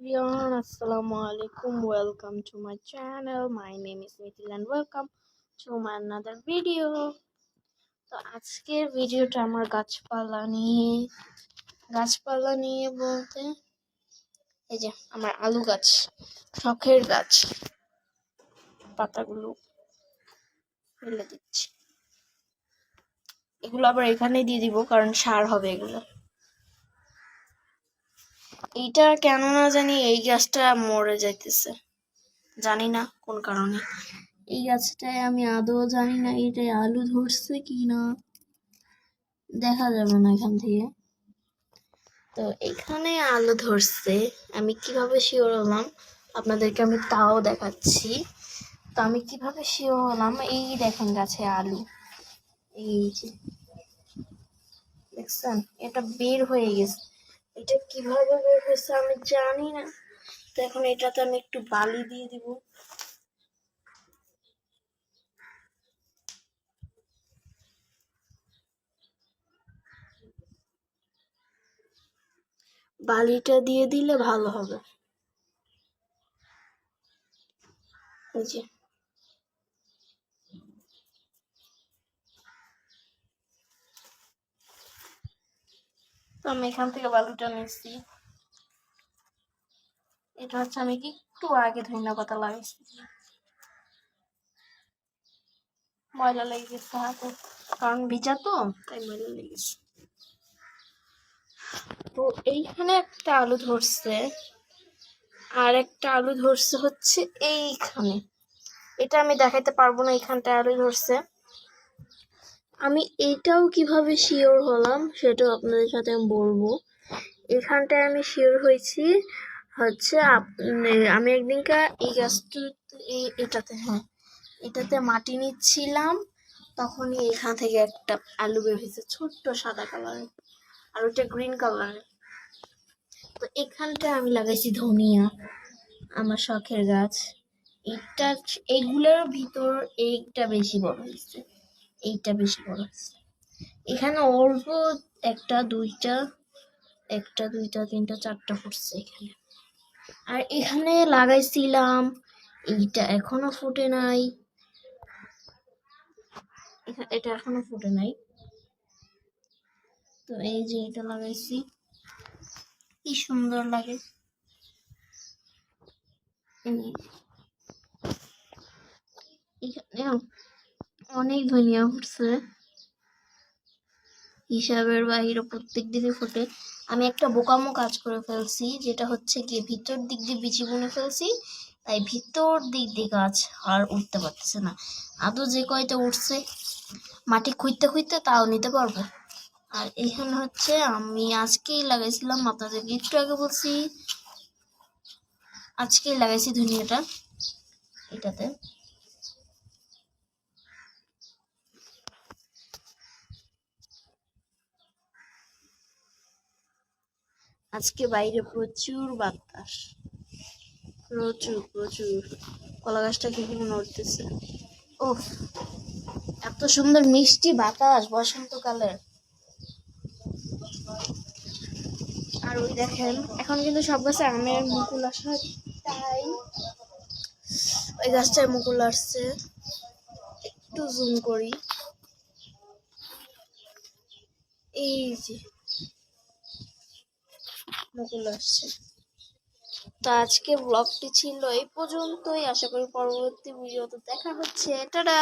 everyone assalamu alaikum welcome to my channel my name is Mithil and welcome to my another video তো আজকের ভিডিওটা আমার গাছপালা নিয়ে গাছপালা নিয়ে বলতে এই যে আমার আলু গাছ শখের গাছ পাতাগুলো ফেলে দিচ্ছি এগুলো আবার এখানে দিয়ে দিব কারণ সার হবে এগুলো এইটা কেন না জানি এই গাছটা মরে যাইতেছে। জানি না কোন কারণে। এই গাছটায় আমি আদৌ জানি না এটায় আলু ধরছে কি না। দেখা যাবে না এখান থেকে। তো এখানে আলু ধরছে। আমি কীভাবে শিওর হলাম? আপনাদেরকে আমি তাও দেখাচ্ছি। তো আমি কীভাবে শিওর হলাম? এই দেখেন গাছে আলু। এই যে, দেখছেন? এটা বের হয়ে গেছে। এটা কীভাবে বের হয়েছে আমি জানি না। তো এখন এটাতে আমি একটু বালি দিয়ে দিব। বালিটা দিয়ে দিলে ভালো হবে। এই যে। আমি এখান থেকে বালুটা নিচ্ছি। এটা হচ্ছে আমি কি একটু আগে ধনিয়া পাতা লাগাইছি। ময়লা লেগে গেছে হাতে, কারণ ভিজা তো, তাই ময়লা লেগেছে তো এইখানে একটা আলু ধরছে, আর একটা আলু ধরছে হচ্ছে এইখানে। এটা আমি দেখাইতে পারব না, এইখানটায় আলু ধরছে। আমি এইটাও কীভাবে শিওর হলাম সেটাও আপনাদের সাথে আমি বলব। এখানটায় আমি শিওর হয়েছি, হচ্ছে আমি একদিনকা এই গাছটা এই এটাতে হ্যাঁ এটাতে মাটি নিচ্ছিলাম, তখনই এখান থেকে একটা আলু বের হয়েছে, ছোট্ট সাদা কালারের আর ওটা গ্রিন কালারের তো এখানটায় আমি লাগাইছি ধনিয়া, আমার শখের গাছ। এইটা এইগুলোর ভিতর এইটা বেশি বড় হয়েছে। এইটা বেশি বড় এখানে অল্প একটা, দুইটা একটা, দুইটা, তিনটা, চারটা ফুটছে এখানে। আর এখানে লাগাইছিলাম, এইটা এখনও ফুটে নাই। এটা এখনও ফুটে নাই। তো এই যে এটা লাগাইছি। কি সুন্দর লাগে। এখানে অনেক ধনিয়া ফুটছে। হিসাবের বাহিরে প্রত্যেক দিকে ফুটে। আমি একটা বোকামো কাজ করে ফেলছি, যেটা হচ্ছে কি ভিতর দিক দিয়ে বিচি বুনে ফেলছি, তাই ভিতর দিক দিয়ে গাছ আর উঠতে পারতেছে না। আদৌ যে কয়টা উঠছে, মাটি খুঁজতে খুঁজতে তাও নিতে পারব। আর এখানে হচ্ছে আমি আজকেই লাগাইছিলাম আপনাদেরকে একটু আগে বলছি। আজকেই লাগাইছি ধনিয়াটা, এটাতে। আজকে বাইরে প্রচুর বাতাস। প্রচুর প্রচুর। কলা গাছটা কি নড়তেছে? ও এত সুন্দর মিষ্টি বাতাস বসন্তকালের আর ওই দেখেন, এখন কিন্তু সব গাছে আমের মুকুল আসা, তাই ওই গাছটায় মুকুল আসছে। একটু জুম করি। এই যে মুকুল আসছে। তো আজকে ব্লগটি ছিল এই পর্যন্তই। আশা করি পরবর্তী ভিডিওতে দেখা হচ্ছে। টাটা!